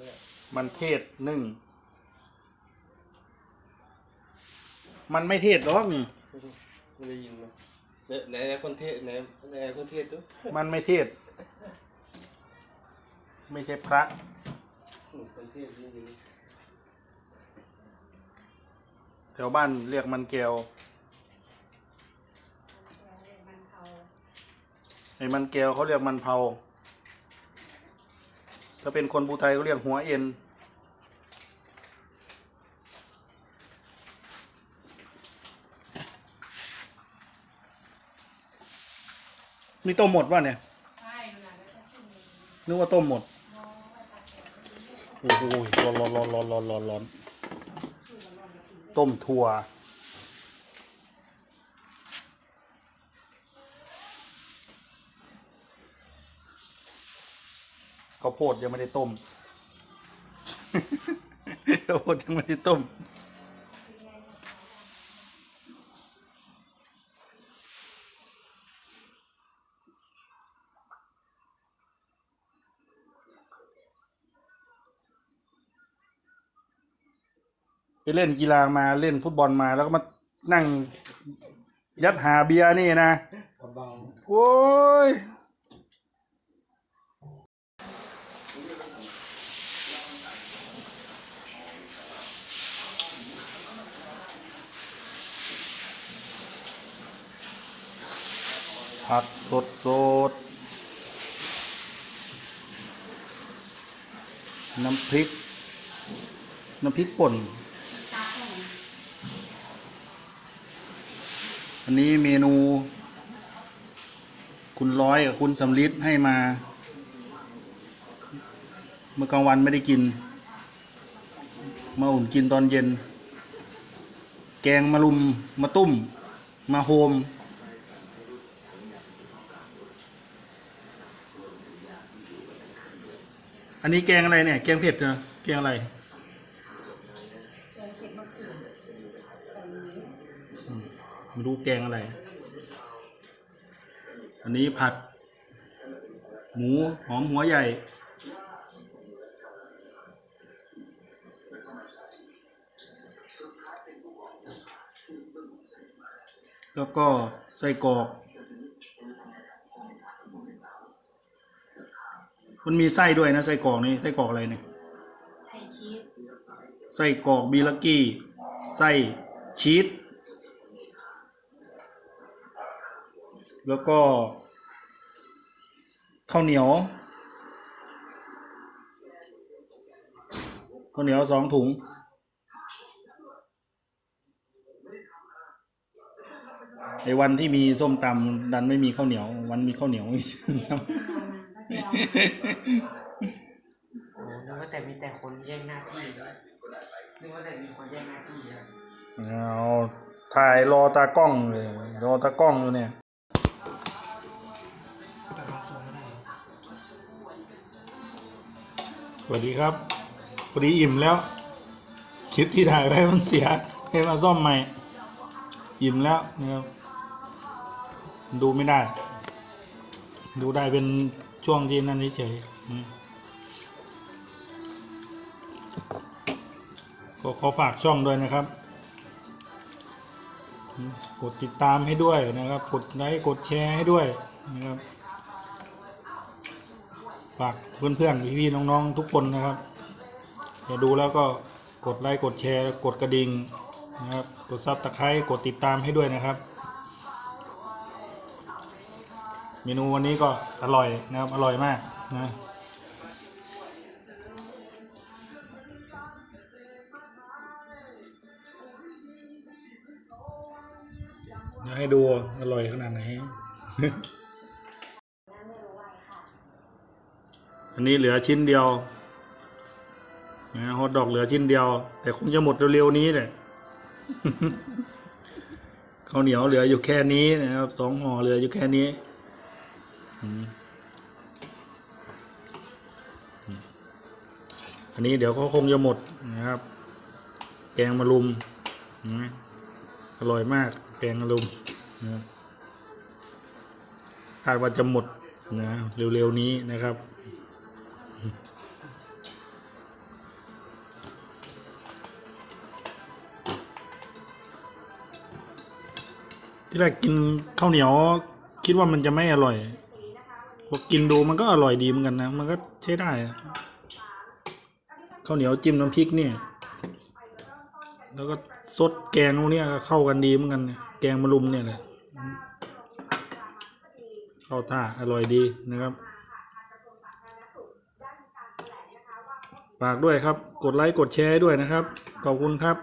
ด้วยมันเทศหนึ่ง มันไม่เทศหรอกนี่ไม่ได้ยินนะไหนไหนไหนคนเทศไหนไหนคนเทศดูมันไม่เทศ ไม่ใช่พระอืมคนเทศจริงแถวบ้านเรียกมันแก้วไอ้มันแก้วเขาเรียกมันเผา ถ้าเป็นคนภูไทยเขาเรียกหัวเอ็น นี่ต้มหมดวะเนี่ยนึกว่าต้มหมด โอ้โหร้อนร้อนร้อนร้อนร้อนร้อนร้อนต้มถั่ว ข้าวโพดยังไม่ได้ต้มข้าวโพดยังไม่ได้ต้ม ไปเล่นกีฬามาเล่นฟุตบอลมาแล้วก็มานั่งยัดหาเบียร์นี่นะเบาโอ้ย ผักสดสดน้ำพริก น้ำพริกป่น อันนี้เมนู คุณร้อยกับคุณสำลิดให้มา เมื่อกลางวันไม่ได้กิน มาอุ่นกินตอนเย็น แกงมะลุม มาตุ้ม มาโฮม อันนี้แกงอะไรเนี่ย แกงเผ็ดเหรอแกงอะไรไม่รู้แกงอะไร อันนี้ผัด หมูหอมหัวใหญ่ แล้วก็ไส้กรอก มันมีไส้ด้วยนะไส้กรอกนี่ไส้กรอกอะไรเนี่ยไข่ชีสไส้กรอกบีลกกี้ไส้ชีสแล้วก็ข้าวเหนียวข้าวเหนียวสองถุง ไอ้วันที่มีส้มตำดันไม่มีข้าวเหนียว วันมีข้าวเหนียว โอ้นึกว่าแต่มีแต่คนแย่งหน้าที่นึกว่าแต่มีคนแย่งหน้าที่อะเอาถ่ายรอตากล้องเลยรอตากล้องอยู่เนี่ยแต่บางส่วนไม่ได้สวัสดีครับพอดีอิ่มแล้ว คลิปที่ถ่ายไว้มันเสีย ให้มาซ่อมใหม่ อิ่มแล้วนะครับดูไม่ได้ ดูได้เป็น ช่วงที่นั่นเฉยก็ขอฝากช่องด้วยนะครับ กดติดตามให้ด้วยนะครับ กดไลค์กดแชร์ให้ด้วยนะครับ ฝากเพื่อนๆพี่ๆน้องๆทุกคนนะครับเดี๋ยวดูแล้วก็กดไลค์กดแชร์ กดกระดิ่งนะครับ กดซับตะไคร้กดติดตามให้ด้วยนะครับ เมนูวันนี้ก็อร่อยนะครับ อร่อยมากนะเดี๋ยวให้ดูอร่อยขนาดไหน อันนี้เหลือชิ้นเดียวนะฮอทดอกเหลือชิ้นเดียว แต่คงจะหมดเร็วๆนี้แหละข้าวเหนียวเหลืออยู่แค่นี้นะครับสองห่อเหลืออยู่แค่นี้ อันนี้เดี๋ยวก็คงจะหมดนะครับ แกงมะรุมอร่อยมาก แกงมะรุมนะคาดว่าจะหมดนะเร็วๆนี้นะครับที่แรกกินข้าวเหนียว คิดว่ามันจะไม่อร่อย พอกินดูมันก็อร่อยดีเหมือนกันนะ มันก็ใช้ได้ข้าวเหนียวจิ้มน้ำพริกเนี่ยแล้วก็ซดแกงพวกนี้ยเข้ากันดีเหมือนกันแกงมะรุมเนี่ยแหละเข้าท่าอร่อยดีนะครับฝากด้วยครับ กดไลค์กดแชร์ด้วยนะครับ ขอบคุณครับ